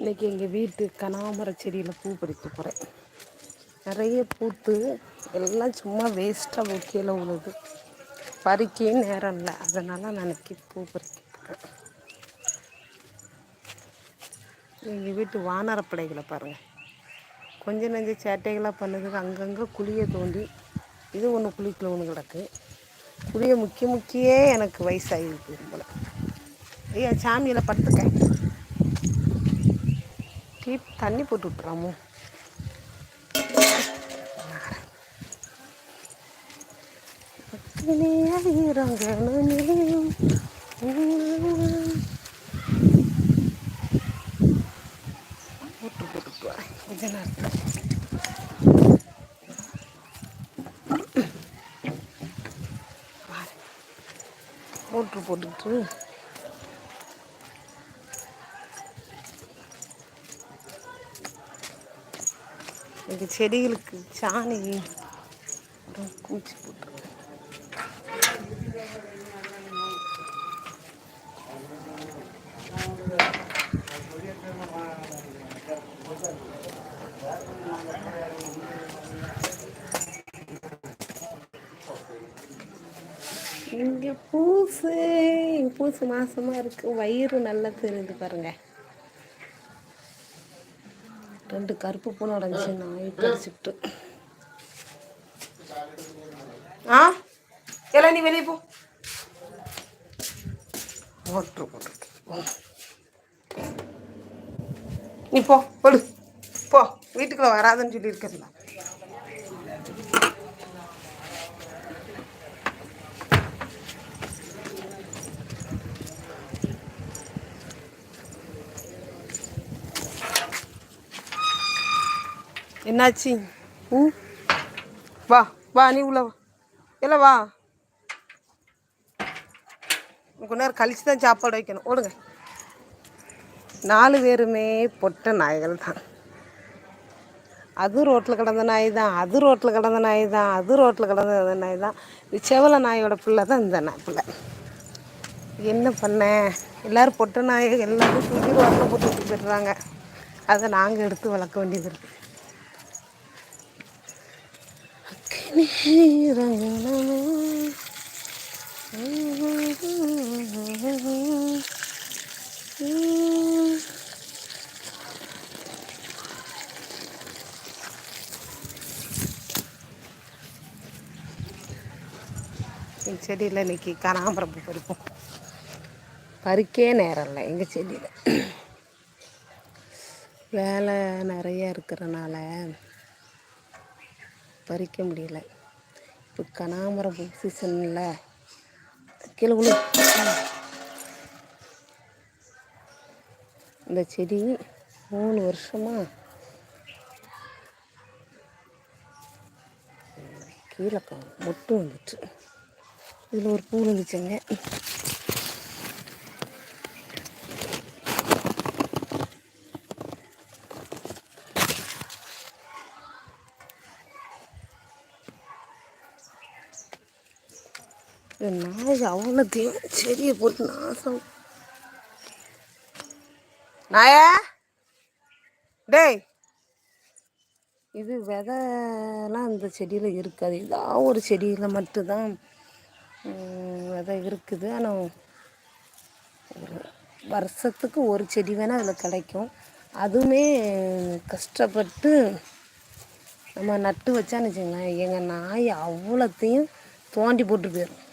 இன்றைக்கி எங்கள் வீட்டு கனகாமர செடியில் பூ பறிக்க போகிறேன் நிறைய பூத்து எல்லாம் சும்மா வேஸ்ட்டாக கீழே விழுது பறிக்கே நேரம் இல்லை. அதனால் நான் இன்னைக்கு பூ பறிக்க போகிறேன் எங்கள் வீட்டு வானரப்படைகளை பாருங்கள் கொஞ்சம் நெஞ்ச சேட்டைகளாக பண்ணுதுங்க அங்கங்கே குழியை தோண்டி இது ஒன்று குழிக்குள்ள ஒன்று கிடக்கு. குழியை முக்கிய முக்கியே எனக்கு வயசாகிருக்கு போல. ஐயா சாமியில் படுத்துக்க. கீப் தண்ணி போட்டு விட்டுறாமோ? போட்டு போட்டு கொஞ்ச நேரத்தில் மோட்ரு போட்டுக்கிட்டு இந்த செடிகளுக்கு சாணி பூச்சி போட்டு. இங்கே பூசு பூசு மாசமா இருக்கு. வயிறு நல்லா தெரியுது பாருங்க. ரெண்டு கருப்பு பூனை அடைஞ்சி நாய் கடிச்சிட்டு ஆ? எல்லாம் நீ வெளியே போ. மோட்ரு போட்டுருக்கு நீ போ போடு. போ. வீட்டுக்குள்ள வராதுன்னு சொல்லி என்னாச்சு? ம் வா வா நீ உள்ள வா. இல்லை வா. கொஞ்ச நேரம் கழிச்சு தான் சாப்பாடு வைக்கணும். ஓடுங்க. நாலு பேருமே பொட்ட நாய்கள் தான். அது ரோட்டில் கிடந்த நாய் தான் அது ரோட்டில் கிடந்த நாய் தான் அது ரோட்டில் கிடந்த நாய் தான். இது செவல நாயோட பிள்ளை தான் இந்த நாய் பிள்ளை. என்ன பண்ண? எல்லோரும் பொட்ட நாய் எல்லாரும் தூக்கி ரோட்டில் போட்டு விட்டு போயிடுறாங்க. அதை நாங்கள் எடுத்து வளர்க்க வேண்டியது இருக்குது எங்கள் செடியில் இன்னைக்கு கனாம்பரப்பு பறிப்போம். பறிக்கே நேரம் இல்லை எங்கள் செடியில். வேலை நிறைய இருக்கிறனால பறிக்க முடியல. இப்போ கனாமரம் பூ சீசனில் கீழே விழு. இந்த செடி மூணு வருஷமாக கீழே க- மொட்டு வந்துட்டு இதில் ஒரு பூ இருந்துச்சுங்க. இந்த நாய் அவ்வளோத்தையும் செடியை போட்டு நாசம்? நாயா? டேய் இது விதைலாம் அந்த செடியில் இருக்காது. இதாக ஒரு செடியில் மட்டும்தான் விதை இருக்குது. ஆனால் ஒரு வருஷத்துக்கு ஒரு செடி வேணால் அதில் கிடைக்கும். அதுவுமே கஷ்டப்பட்டு நம்ம நட்டு வச்சான்னு வச்சுங்களேன் எங்கள் நாய் அவ்வளோத்தையும் தோண்டி போட்டு போயிடும்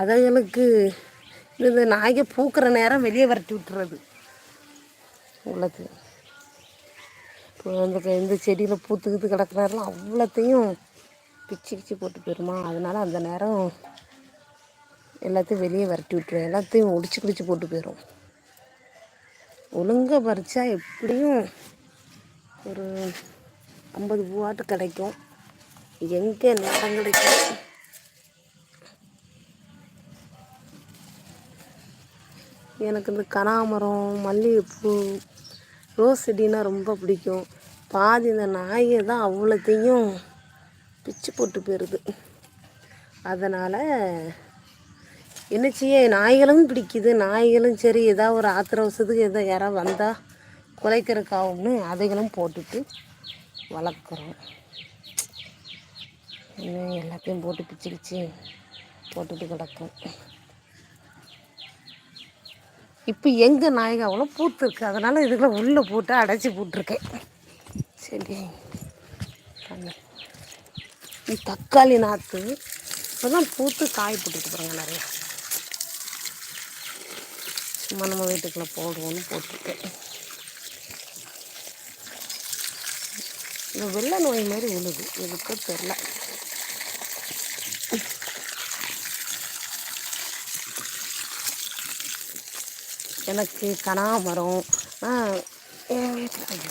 அதுகளுக்கு இது நாய்க்கு பூக்கிற நேரம் வெளியே விரட்டி விட்டுறது. உள்ளது இப்போ அந்த இந்த செடியில் பூத்துக்கிட்டு கிடக்குறாருலாம் அவ்வளோத்தையும் பிச்சு பிச்சு போட்டு போயிடுமா அதனால அந்த நேரம் எல்லாத்தையும் வெளியே விரட்டி விட்டுரும் எல்லாத்தையும் ஒடிச்சு கிடிச்சு போட்டு போயிடும் ஒழுங்காக பறித்தா எப்படியும் ஒரு ஐம்பது பூவாட்டு கிடைக்கும். எங்கே நேரம் கிடைக்கும்? எனக்கு இந்த கனகாமரம் மல்லிகைப்பூ ரோஸ் செடினா ரொம்ப பிடிக்கும். பாதி இந்த நாயை தான் அவ்வளோத்தையும் பிச்சு போட்டு போயிடுது. அதனால் என்ன செய்ய நாய்களும் பிடிக்குது. நாய்களும் சரி ஏதாவது ஒரு ஆத்திர அவசரத்துக்கு ஏதோ யாராவது வந்தால் குலைக்கிறதுக்காகும்னு அதைகளும் போட்டுட்டு வளர்க்குறோம். எல்லாத்தையும் போட்டு பிச்சு பிச்சு போட்டுட்டு கிடக்கும். இப்போ எங்கள் நாயகாவெல்லாம் பூத்துருக்கு. அதனால் இதுக்குள்ள உள்ளே போட்டு அடைச்சி போட்டிருக்கேன். சரி. தக்காளி நாற்று இப்போ தான் பூத்து காய் போட்டுட்டு போகிறாங்க நிறையா. சும்மா நம்ம வீட்டுக்குள்ளே போடுவோன்னு போட்டிருக்கேன். இந்த வெள்ளை நோய் மாதிரி விழுது. எதுக்கு தெரில எனக்கு கனாமரம் ஆ, வீட்டில்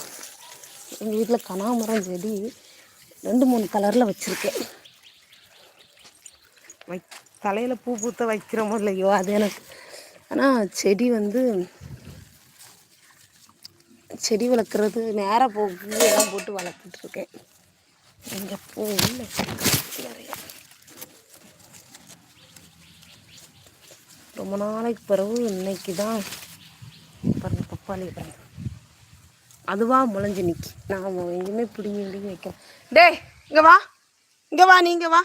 எங்கள் வீட்டில் கனாமரம் செடி ரெண்டு மூணு கலரில் வச்சுருக்கேன். வை தலையில் பூ பூத்த வைக்கிறோமோ இல்லையோ அது எனக்கு. ஆனால் செடி வந்து செடி வளர்க்குறது நேராக போக்கு எல்லாம் போட்டு வளர்த்துட்டு இருக்கேன். எங்கள் பூ இல்லை நிறையா நிறைய ரொம்ப நாளைக்கு பிறகு இன்னைக்கு தான் பாருங்கள் பப்பாளி பாருங்க. அதுவாக முளைஞ்சு நிற்கி நான் எங்கேயுமே பிடிங்கி பிடிங்கி வைக்கிறேன் டேய் இங்கே வா. இங்கே வா நீங்க வா.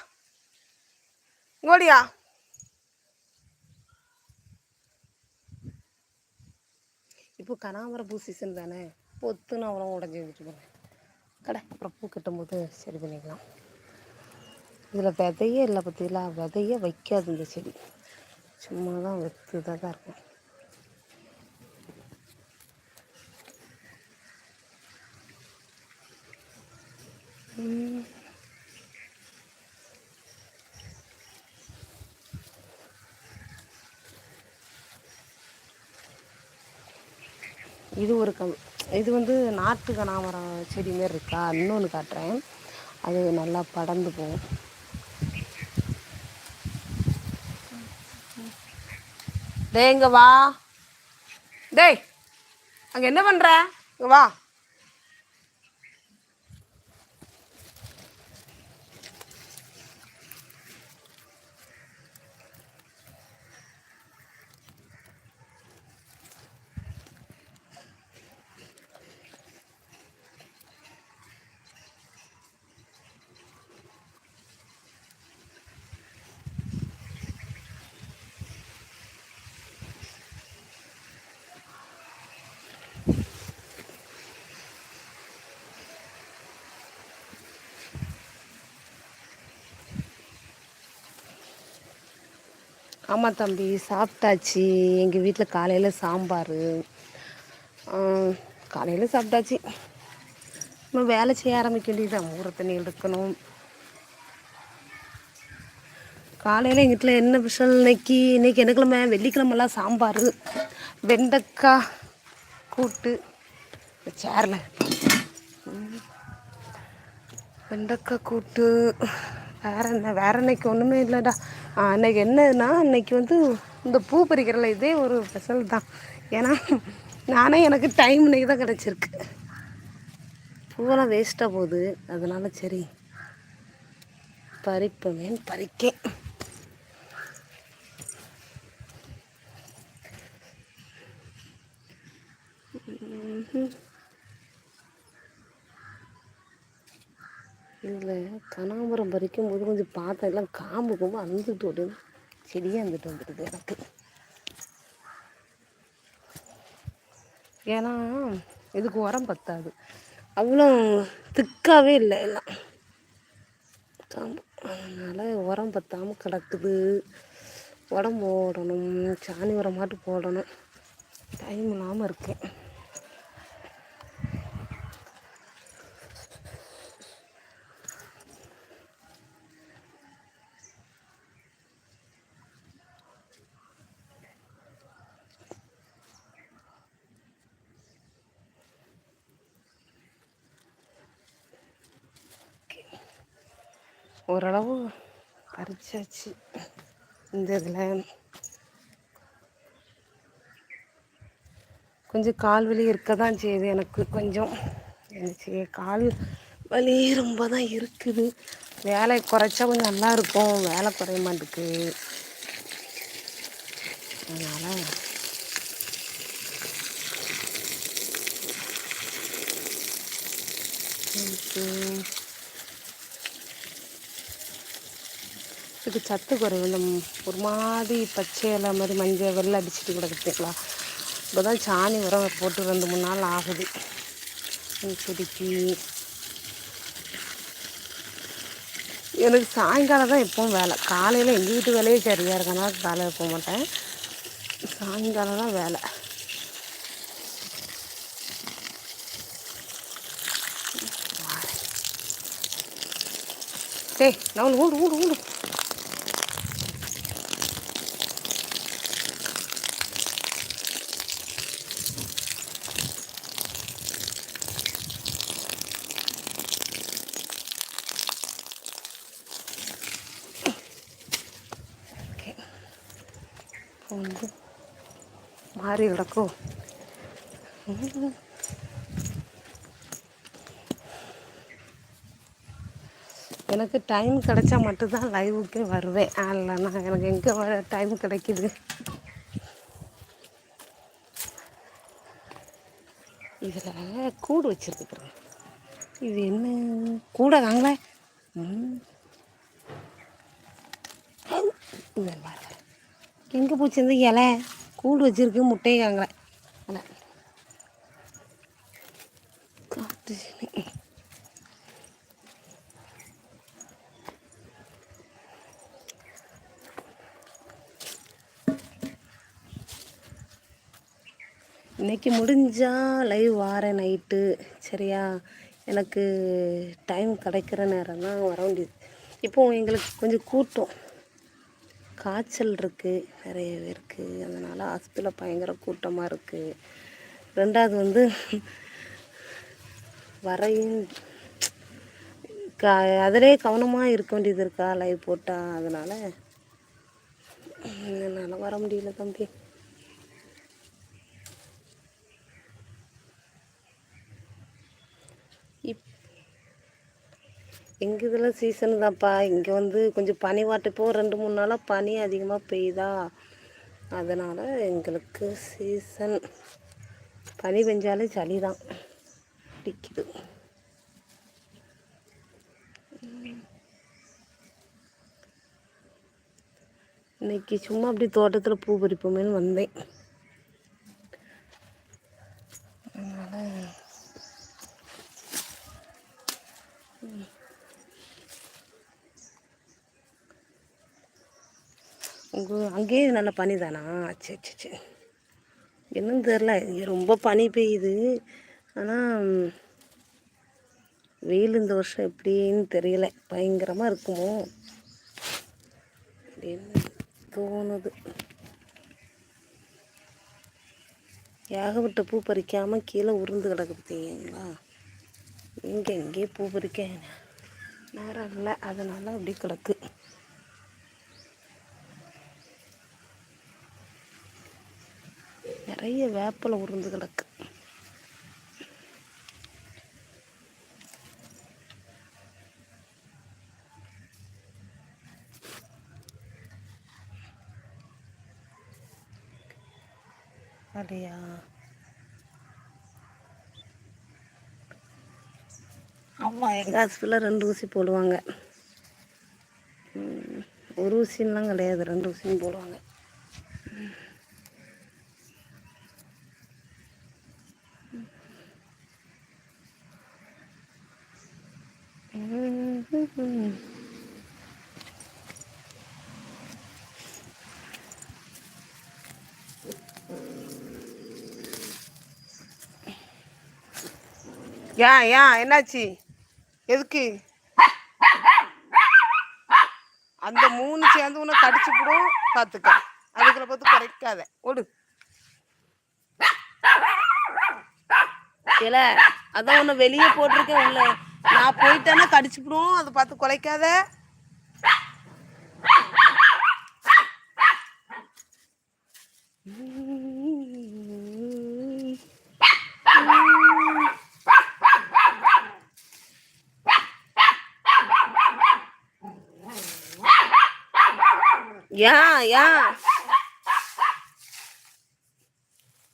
ஓடியா? இப்போ கனாமரம் பூ சீசன் தானே. பொத்துன்னு அவ்வளோ உடஞ்சி வச்சுட்டு போகிறேன் கடை. அப்புறம் பூ கட்டும்போது சரி பண்ணிக்கலாம். இதில் விதையே இல்லை பார்த்தீங்களா விதையே வைக்காது இந்த செடி. சும்மா தான் வெத்து தான் இருக்கும். இது ஒரு கம் இது வந்து நாட்டு கனாமரம் செடி மாரி இருக்கா? இன்னொன்று காட்டுறேன். அது நல்லா படர்ந்து போகும் டேய் இங்கே வா. டேய் அங்கே என்ன பண்ணுற இங்கே வா. ஆமாம் தம்பி சாப்பிட்டாச்சு. எங்கள் வீட்டில் காலையில் சாம்பார். காலையில் சாப்பிட்டாச்சு. நம்ம வேலை செய்ய ஆரம்பிக்க வேண்டியதுதான். ஊற தண்ணி எடுக்கணும். காலையில் எங்கள் வீட்டில் என்ன விஷயம் இன்னைக்கு இன்னைக்கு என்ன வெள்ளிக்கிழமெல்லாம் சாம்பார். வெண்டைக்காய் கூட்டு. சேரில் வெண்டைக்காய் கூட்டு. வேற என்ன? வேற இன்னைக்கு ஒன்றுமே இல்லைடா. அன்னைக்கு என்னன்னா இன்னைக்கு வந்து இந்த பூ பறிக்கிறல இதே ஒரு ஸ்பெஷல் தான். ஏன்னா நானே எனக்கு டைம் இன்னைக்கு தான் கிடச்சிருக்கு. பூவெல்லாம் வேஸ்ட்டாக போகுது. அதனால் சரி பறிப்பவேன் பறிக்கேன். இதில் கனகாம்பரம் பறிக்கும் போது கொஞ்சம் பார்த்தேன். எல்லாம் காம்பு கொம்பு அந்துட்டு விடுது செடியே அந்துட்டு வந்துடுது எனக்கு. ஏன்னா இதுக்கு உரம் பத்தாது. அவ்வளோ திக்காகவே இல்லை எல்லாம். காம்பு அதனால் உரம் பத்தாமல் கிடக்குது. உரம் போடணும் சாணி உரம் மாட்டு போடணும். டைம் இல்லாமல் இருக்கேன். ஓரளவு பறிச்சாச்சு இந்த இதில் கொஞ்சம் கால் வலி இருக்க தான் செய்யுது எனக்கு கொஞ்சம். என்ன கால் வலி ரொம்ப தான் இருக்குது. வேலை குறைச்சா கொஞ்சம் நல்லா இருக்கும். வேலை குறைய மாட்டுக்கு. அதனால் இருக்கு மனசுக்கு சத்து குறைவு இந்த ஒரு மாதிரி பச்சை இலை மாதிரி மஞ்சள் வெள்ளை அடிச்சுட்டு கிடக்குதுங்களா இப்போ தான் சாணி உரம் போட்டு ரெண்டு மூணு நாள் ஆகுது. செடிக்கு எனக்கு சாயங்காலம் தான் எப்பவும் வேலை. காலையில் எங்கள் வீட்டு வேலையே சரியாக இருக்கனால காலையில் போக மாட்டேன். சாயங்காலம் தான் வேலை. சரி நான் ஊடு ஊடு ஊடு. வந்து மாறி நடக்கும் எனக்கு டைம் கிடைச்சா மட்டும்தான் லைவுக்கே வருவேன். இல்லைன்னா எனக்கு எங்கே வர டைம் கிடைக்குது? இதில் கூடு வச்சுருக்குறேன் இது என்ன? கூட வாங்களே ம். இந்த பாருங்க எங்கே போச்சு இந்த இலை? கூடு வச்சுருக்கு முட்டையை காங்கலை இன்றைக்கி காட்டு இன்னைக்கு லைவ் வாரேன் நைட்டு சரியா? எனக்கு டைம் கிடைக்கிற நேரம் தான் வர வேண்டியது. இப்போது எங்களுக்கு கொஞ்சம் கூட்டம். காய்ச்சல் இருக்குது நிறைய பேருக்கு அதனால் ஹாஸ்பிட்டலில் பயங்கர கூட்டமாக இருக்குது ரெண்டாவது வந்து வரையும் க அதிலே கவனமாக இருக்க வேண்டியது இருக்கா? லைவ் போட்டால் அதனால் என்னால் வர முடியல தம்பி. எங்கள் இதில் சீசனு தான்ப்பா. இங்கே வந்து கொஞ்சம் பனி வாட்டப்போ ரெண்டு மூணு நாளாக பனி அதிகமாக பெய்யுதா? அதனால் எங்களுக்கு சீசன் பனி பெஞ்சாலே சளி தான் பிடிக்குது இன்னைக்கு சும்மா அப்படி தோட்டத்தில் பூ பறிப்போமேனு வந்தேன். அங்கேயே நல்ல பனி தானா? சரி சரி சரி என்னன்னு தெரில இங்கே ரொம்ப பனி பெய்யுது. ஆனால் வெயில் இந்த வருஷம் எப்படின்னு தெரியல. பயங்கரமாக இருக்குமோ? அப்படின்னு தோணுது. ஏகப்பட்ட பூ பறிக்காமல் கீழே உருண்டு கிடக்குது பார்த்தீங்களா? இங்கே எங்கேயே பூ பறிக்க. நேரம் இல்லை. அதனால் அப்படி கிடக்கு. நிறைய வேப்பலை உருந்து கிடக்கு. அப்படியா ஆமாம் எங்கள் ஹாஸ்பிட்டலில் ரெண்டு ஊசி போடுவாங்க. ஒரு ஊசின்லாம் கிடையாது ரெண்டு ஊசியும் போடுவாங்க. ஏன் ஏன் என்னாச்சு? எதுக்கு? அந்த மூணு சேர்ந்து உன்னை கடிச்சு விடும் பார்த்துக்க அதுக்குள்ள பார்த்து குறைக்காத. ஓடு. இல்ல அதான் உன்னை வெளியே போட்டிருக்கேன் உள்ள நான் போயிட்டேன்னா கடிச்சு விடும் அதை பார்த்து குலைக்காத யா யா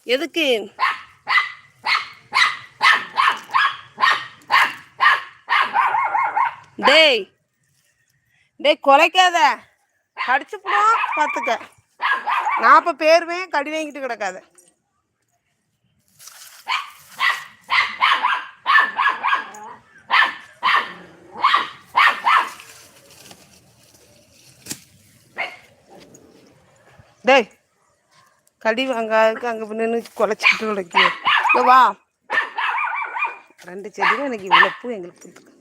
எதுக்கு? டேய் டேய் குலைக்காத. கடிச்சு போடும் பார்த்துக்க நான் இப்போ பேருவேன் கடி வாங்கிட்டு கிடக்காத. டேய் கடி வாங்காதுக்கு அங்கே நின்று குலைச்சிக்கிட்டு உழைக்க வா. ரெண்டு செடியும் எனக்கு இவ்வளோ பூ எங்களுக்கு கொடுத்துருக்கு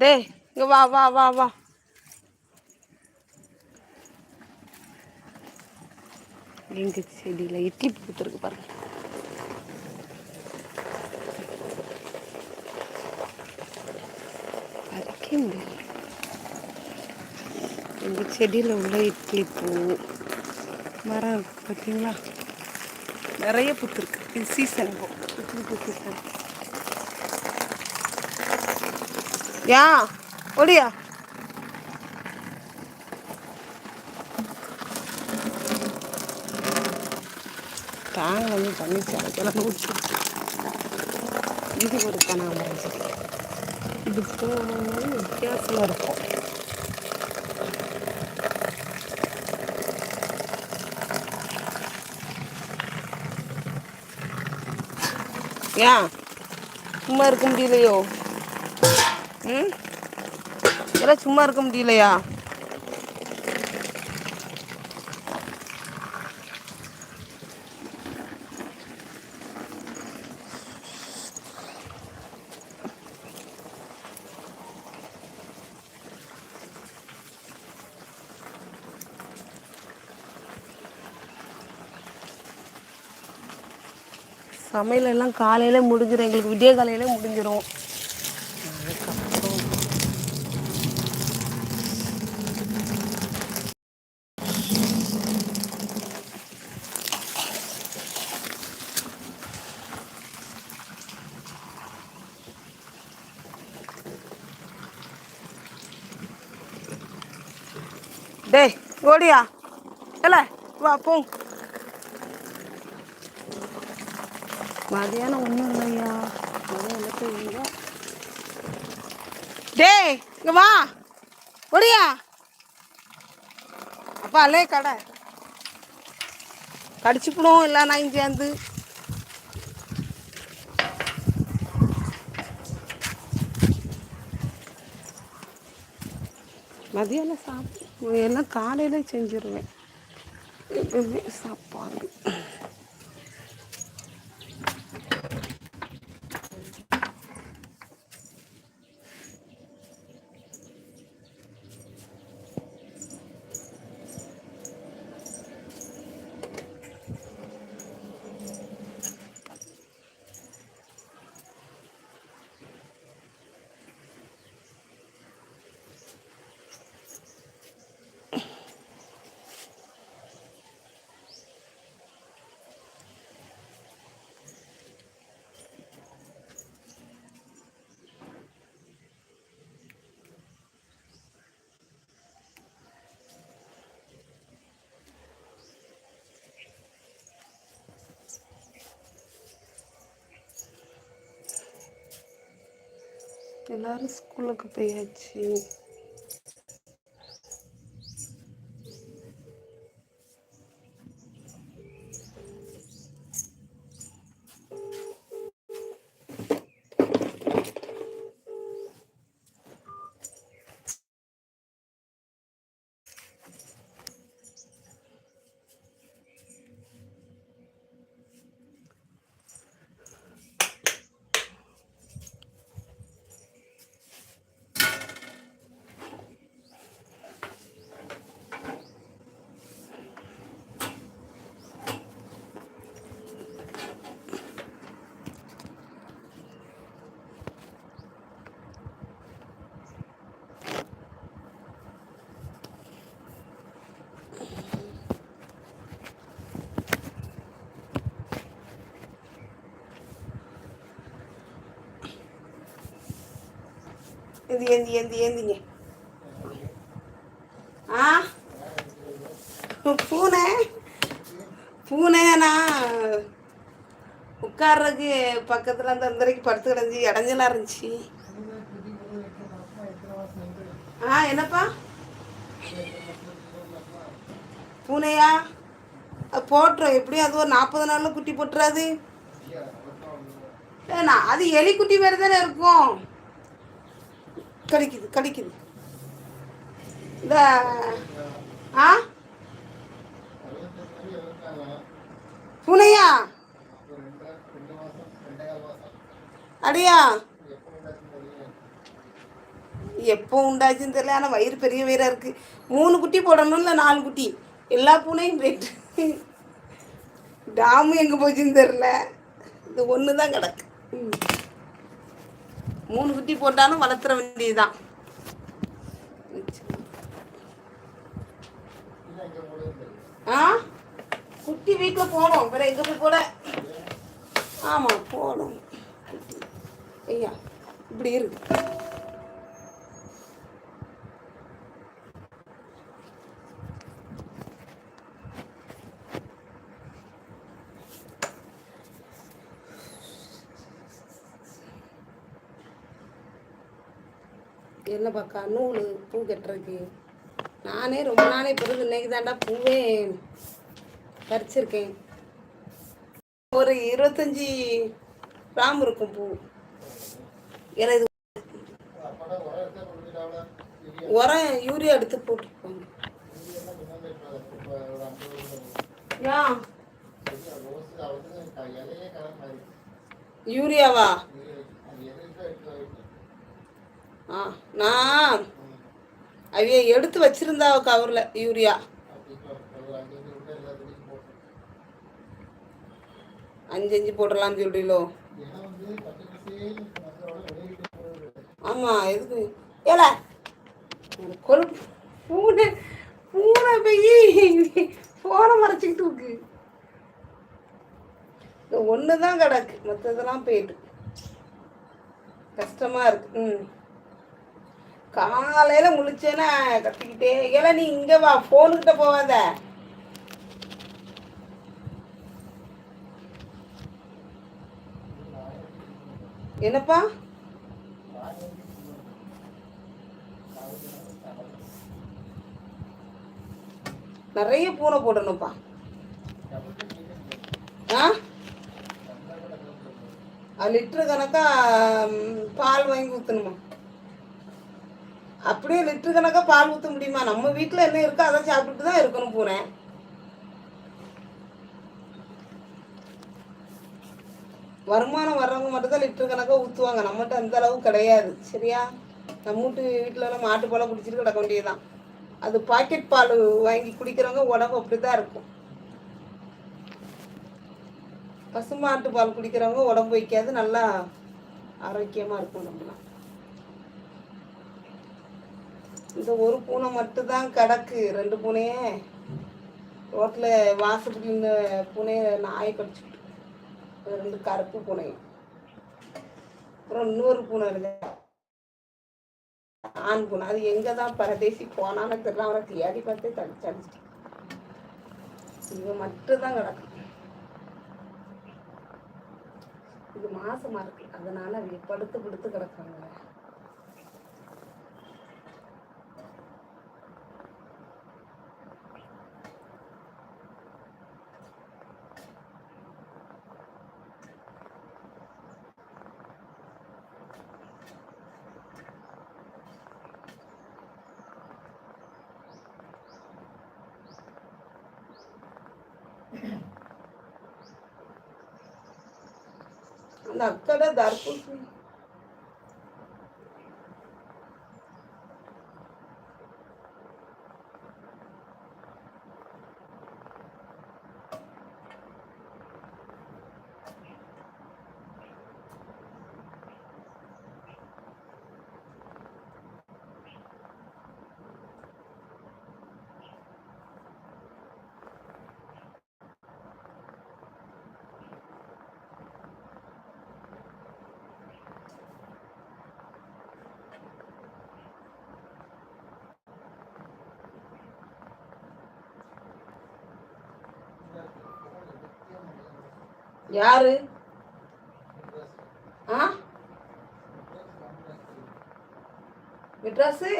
டேய் இங்க வா வா வா வா. எங்க செடியில் இட்லி பூத்துருக்கு பாருங்க. பறிக்க முடியல. எங்க செடியில் உள்ள இட்லி பூ மரம் இருக்கு பார்த்தீங்களா நிறைய பூத்துருக்கு. இது சீசன் இப்போ இட்லி பூ சீசன் யா ஒடியா? தாங்க வந்து தண்ணி சிலைக்கெல்லாம் ஊற்றி இது ஒரு கனாமரம் இது போகணும் வித்தியாசமாக இருக்கும். ஏன்? சும்மா இருக்க முடியலையோ? ம்? இதெல்லாம் சும்மா இருக்க முடியலையா? சமையல் எல்லாம் காலையில முடிஞ்சிடும் எங்களுக்கு விடிய காலையில முடிஞ்சிடும் டேய் ஓடியா? இல்லை வா போங்க மதியானம் ஒன்றும் இல்லையா? மதியம் இங்க டேய் இங்க வா. ஒடியா. அப்பா அல்லே கடை. கடிச்சுக்கணும் இல்லை நான் சேர்ந்து மதியானம் சாப்பிடு எல்லாம் காலையில செஞ்சிருவேன். சாப்பாடு. எல்லாரும் ஸ்கூலுக்கு போயாச்சு. ஏந்தி ஏந்தி ஏந்தி ஏந்திங்க. ஆ? பூனை. பூனை உட்கார்றதுக்கு பக்கத்தில் அந்த வரைக்கும் படுத்து கிடந்துச்சு இடைஞ்சலாக இருந்துச்சு. ஆ என்னப்பா? பூனையா? போட்டுரும் எப்படியும் அது ஒரு நாற்பது நாளில் குட்டி போட்டுறாது. ஏண்ணா அது எலி குட்டி மாதிரி தானே இருக்கும். கடிக்குது கடிக்குது. இந்த. ஆ? பூனையா? அடியா? எப்போ உண்டாச்சுன்னு தெரியல ஆனால் வயிறு பெரிய வயிறாக இருக்குது மூணு குட்டி போடணும் இல்லை நாலு குட்டி. எல்லா பூனையும் போயிட்டு டாமு எங்கே போச்சுன்னு தெரில இது ஒன்று தான் கிடக்கு. ம். மூணு குட்டி போட்டாலும் வளர்த்துற வேண்டியதுதான். ஆ? குட்டி வீட்டில் போகணும். வேற எங்கே போய் போட? ஆமாம் போகணும். ஐயா இப்படி இருக்கு என்ன பார்க்கா நூல் பூ கட்டுறதுக்கு? நானே ரொம்ப நாளே பிறகு இன்னைக்கு தாண்டா பூவே பறிச்சிருக்கேன். ஒரு இருபத்தஞ்சி கிராம் இருக்கும் பூ. எனது இது உரம் யூரியா எடுத்து போட்டுருப்பாங்க யூரியாவா? ஆ நான் அவைய எடுத்து வச்சிருந்தா கவரில் யூரியா. அஞ்சு அஞ்சு போடலாம்னு சொல்றீங்களோ? ஆமாம் எதுக்கு? ஏல கொழு பூனை பூனை போய். ஃபோனை மறைச்சிக்கிட்டு இருக்கு. ஒன்று தான் கிடக்கு மற்றதெல்லாம் போயிட்டு. கஷ்டமாக இருக்கு. ம். காலையில் முழிச்சேன்னா கத்திக்கிட்டே ஏன்னா நீ இங்கே வா ஃபோனுக்கிட்ட போவாத என்னப்பா? நிறைய பூனை போடணும்ப்பா. ஆ? அது லிட்டரு கணக்கா பால் வாங்கி ஊற்றணுமா அப்படியே லிட்டரு கணக்காக பால் ஊற்ற முடியுமா? நம்ம வீட்டில் என்ன இருக்கோ அதை சாப்பிட்டுட்டு தான் இருக்கணும் போகிறேன் வருமானம் வர்றவங்க மட்டும் தான் லிட்டரு கணக்காக ஊற்றுவாங்க நம்மகிட்ட அந்த அளவு கிடையாது. சரியா? நம்ம வீட்டு வீட்டிலலாம் மாட்டு பாலை குடிச்சிட்டு கிடக்க வேண்டியதுதான். அது பாக்கெட் பால் வாங்கி குடிக்கிறவங்க உடம்பு அப்படி தான் இருக்கும் பசுமாட்டு பால் குடிக்கிறவங்க உடம்பு வைக்காது. நல்லா ஆரோக்கியமாக இருக்கும் நம்மளாம் இந்த ஒரு பூனை மட்டும்தான் கிடக்கு ரெண்டு பூனையே. ரோட்டில் வாசப்படி இந்த பூனையை நாயை கடிச்சுக்கிட்டு அது ரெண்டு கருப்பு பூனையும். அப்புறம் இன்னொரு பூனை இருக்கு. ஆண் பூனை. அது எங்கே தான் பரதேசி போனான்னு தெரியல. அவனை தேடி பார்த்தே தடிச்சு அடிச்சிட்டு இது மட்டும்தான் கிடக்கும் இது மாசமாக இருக்கு. அதனால அது படுத்து படுத்து கிடக்காங்க அந்த யாரு? ஆ? மெட்ராஸு?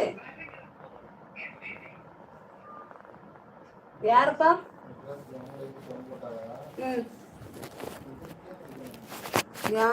யாருப்பா? ம். யா?